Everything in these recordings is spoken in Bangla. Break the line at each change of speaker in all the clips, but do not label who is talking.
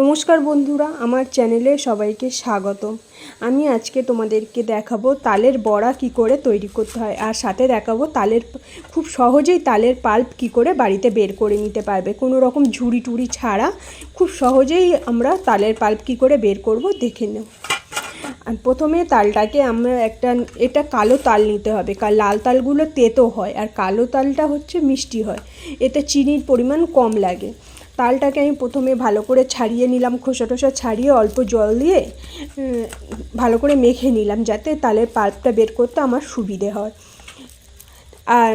নমস্কার বন্ধুরা, আমার চ্যানেলে সবাইকে স্বাগত। আমি আজকে তোমাদেরকে দেখাবো তালের বড়া কি করে তৈরি করতে হয়, আর সাথে দেখাবো তালের খুব সহজেই তালের পাল্প কি করে বাড়িতে বের করে নিতে পারবে। কোনো রকম ঝুড়ি টুড়ি ছাড়া খুব সহজেই আমরা তালের পাল্প কি করে বের করব দেখে নেব। আর প্রথমে তালটাকে আমরা একটা, এটা কালো তাল নিতে হবে লাল তালগুলো তেতো হয়, আর কালো তালটা হচ্ছে মিষ্টি হয়, এতে চিনির পরিমাণ কম লাগে। তালটাকে আমি প্রথমে ভালো করে ছাড়িয়ে নিলাম খোসা টোসা ছাড়িয়ে অল্প জল দিয়ে ভালো করে মেখে নিলাম যাতে তালের পাল্পটা বের করতে আমার সুবিধে হয়। আর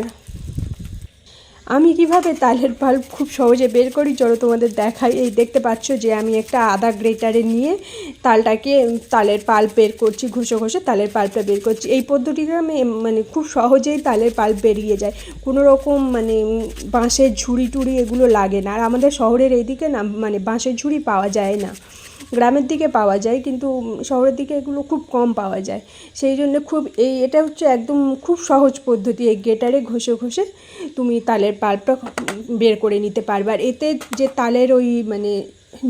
আমি কীভাবে তালের পাল্প খুব সহজে বের করি? চলো তোমাদের দেখাই। এই দেখতে পাচ্ছ যে আমি একটা আদা গ্রেটারে নিয়ে তালটাকে তালের পাল্প বের করছি, ঘষে ঘষে তালের পাল্পটা বের করছি। এই পদ্ধতিতে আমি মানে খুব সহজেই তালের পাল্প বেরিয়ে যায়। কোনো রকম মানে বাঁশের ঝুড়ি টুড়ি এগুলো লাগে না। আর আমাদের শহরের এইদিকে না মানে বাঁশের ঝুড়ি পাওয়া যায় না। গ্রামের দিকে পাওয়া যায়, কিন্তু শহরের দিকে এগুলো খুব কম পাওয়া যায়। সেই জন্য খুব এই, এটা হচ্ছে একদম খুব সহজ পদ্ধতি, এই গেটারে ঘষে ঘষে তুমি তালের পাল্পটা বের করে নিতে পারবে। আর এতে যে তালের ওই মানে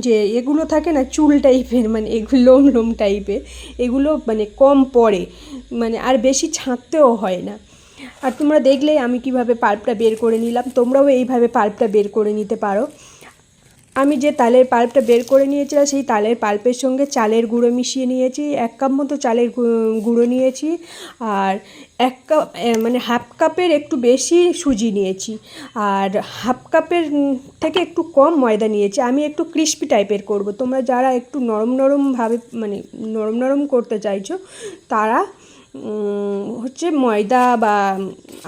যে এগুলো থাকে না, চুল টাইপের মানে এগুলো লোম লোম টাইপের, এগুলো মানে কম পড়ে মানে আর বেশি ছাঁটতেও হয় না। আর তোমরা দেখলেই আমি কীভাবে পাল্পটা বের করে নিলাম, তোমরাও এইভাবে পাল্পটা বের করে নিতে পারো। আমি যে তালের পাল্পটা বের করে নিয়েছিলাম, সেই তালের পাল্পের সঙ্গে চালের গুঁড়ো মিশিয়ে নিয়েছি। এক কাপ মতো চালের গুঁড়ো নিয়েছি আর এক কাপ মানে হাফ কাপের একটু বেশি সুজি নিয়েছি। আর হাফ কাপের থেকে একটু কম ময়দা নিয়েছি। আমি একটু ক্রিস্পি টাইপের করব। তোমরা যারা একটু নরম নরমভাবে মানে নরম নরম করতে চাইছো, তারা হচ্ছে ময়দা বা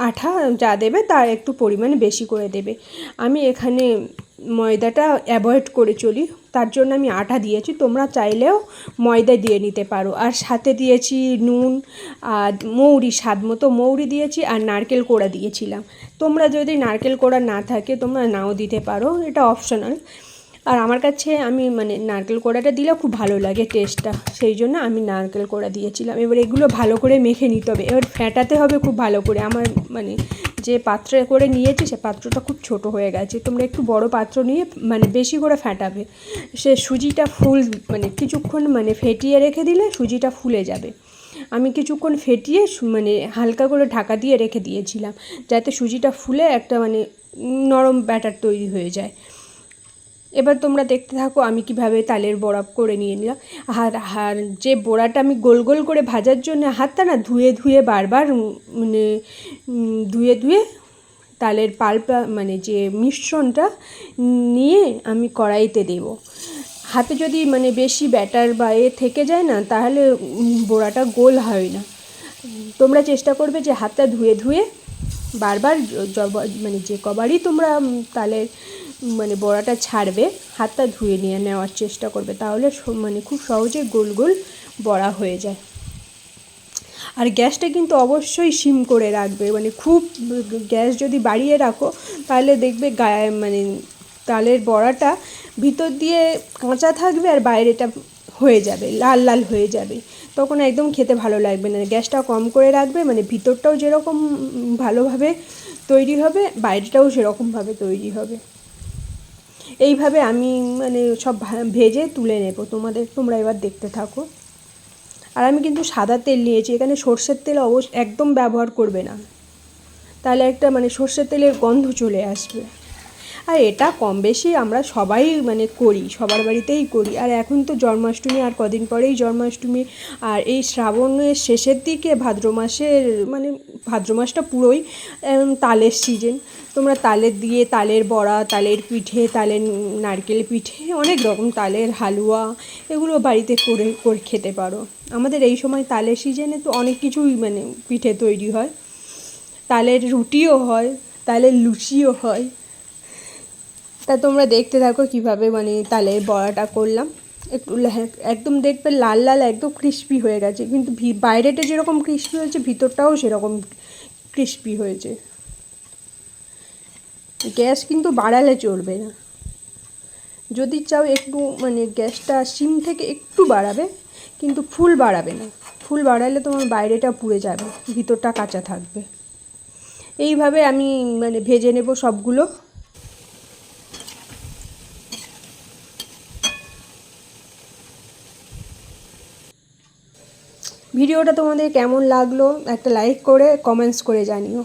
আঠা যা দেবে, তার একটু পরিমাণে বেশি করে দেবে। আমি এখানে ময়দাটা অ্যাভয়েড করে চলি। তার জন্য আমি আটা দিয়েছি। তোমরা চাইলেও ময়দা দিয়ে নিতে পারো। আর সাথে দিয়েছি নুন, আর মৌরি, স্বাদ মতো মৌরি দিয়েছি আর নারকেল কোড়া দিয়েছিলাম। তোমরা যদি নারকেল কোড়া না থাকে, তোমরা নাও দিতে পারো। এটা অপশনাল আর আমার কাছে আমি মানে নারকেল কোড়াটা দিলে খুব ভালো লাগে টেস্টটা সেই জন্য আমি নারকেল কোড়া দিয়েছিলাম। এবার এগুলো ভালো করে মেখে নিতে হবে। এবার ফ্যাটাতে হবে খুব ভালো করে। আমার মানে যে পাত্রে করে নিয়েছি, সে পাত্রটা খুব ছোট হয়ে গেছে। তোমরা একটু বড় পাত্র নিয়ে মানে বেশি করে ফ্যাটাবে সে সুজিটা ফুল মানে কিছুক্ষণ মানে ফেটিয়ে রেখে দিলে সুজিটা ফুলে যাবে। আমি কিছুক্ষণ ফেটিয়ে মানে হালকা করে ঢাকা দিয়ে রেখে দিয়েছিলাম, যাতে সুজিটা ফুলে একটা মানে নরম ব্যাটার তৈরি হয়ে যায়। এবার তোমরা দেখতে থাকো আমি কীভাবে তালের বড়া করে নিয়ে নিলাম। আর আর যে বড়াটা আমি গোল গোল করে ভাজার জন্য হাতটা না ধুয়ে ধুয়ে বারবার মানে ধুয়ে ধুয়ে তালের পাল্পা মানে যে মিশ্রণটা নিয়ে আমি কড়াইতে দেব। হাতে যদি মানে বেশি ব্যাটার বা এ থেকে যায় না, তাহলে বড়াটা গোল হয় না। তোমরা চেষ্টা করবে যে হাতটা ধুয়ে ধুয়ে বারবার মানে যে কবারই তোমরা তালের মানে বড়াটা ছাড়বে, হাতটা ধুয়ে নিয়ে নেওয়ার চেষ্টা করবে, তাহলে মানে খুব সহজে গোল গোল বড়া হয়ে যায়। আর গ্যাসটা কিন্তু অবশ্যই সিম করে রাখবে মানে খুব গ্যাস যদি বাড়িয়ে রাখো, তাহলে দেখবে গায়ে মানে তালের বড়াটা ভিতর দিয়ে কাঁচা থাকবে আর বাইরেটা হয়ে যাবে, লাল লাল হয়ে যাবে। তখন একদম খেতে ভালো লাগবে না। গ্যাসটা কম করে রাখবে মানে ভিতরটাও যেরকম ভালোভাবে তৈরি হবে, বাইরেটাও সেরকমভাবে তৈরি হবে। এইভাবে আমি মানে সব ভেজে তুলে নেব। তোমাদের, তোমরা এবার দেখতে থাকো। আর আমি কিন্তু সাদা তেল নিয়েছি। এখানে সর্ষের তেল অবশ্য একদম ব্যবহার করবে না। তাহলে একটা মানে সর্ষের তেলের গন্ধ চলে আসবে। আর এটা কম বেশি আমরা সবাই মানে করি, সবার বাড়িতেই করি। আর এখন তো জন্মাষ্টমী, আর কদিন পরেই জন্মাষ্টমী। আর এই শ্রাবণের শেষের দিকে ভাদ্র মাসের মানে ভাদ্র মাসটা পুরোই তালের সিজন তোমরা তালের দিয়ে তালের বড়া, তালের পিঠে, তালের নারকেল পিঠে, অনেক রকম তালের হালুয়া এগুলো বাড়িতে করে করে খেতে পারো। আমাদের এই সময় তালের সিজনে তো অনেক কিছুই মানে পিঠে তৈরি হয়। তালের রুটিও হয়, তালের লুচিও হয়। তা তোমরা দেখতে থাকো কীভাবে মানে তালের বড়াটা করলাম। একটু লে- একদম দেখবে লাল লাল, একদম ক্রিস্পি হয়ে গেছে। কিন্তু বাইরেটা যেরকম ক্রিস্পি হয়েছে, ভিতরটাও সেরকম ক্রিস্পি হয়েছে। গ্যাস কিন্তু বাড়ালে চলবে না। যদি চাও একটু মানে গ্যাসটা সিম থেকে একটু বাড়াবে, কিন্তু ফুল বাড়াবে না। ফুল বাড়ালে তোমার বাইরেটা পুড়ে যাবে, ভিতরটা কাঁচা থাকবে। এইভাবে আমি মানে ভেজে নেব সবগুলো। ভিডিওটা তোমাদের কেমন লাগল একটা লাইক করে কমেন্টস করে জানিও।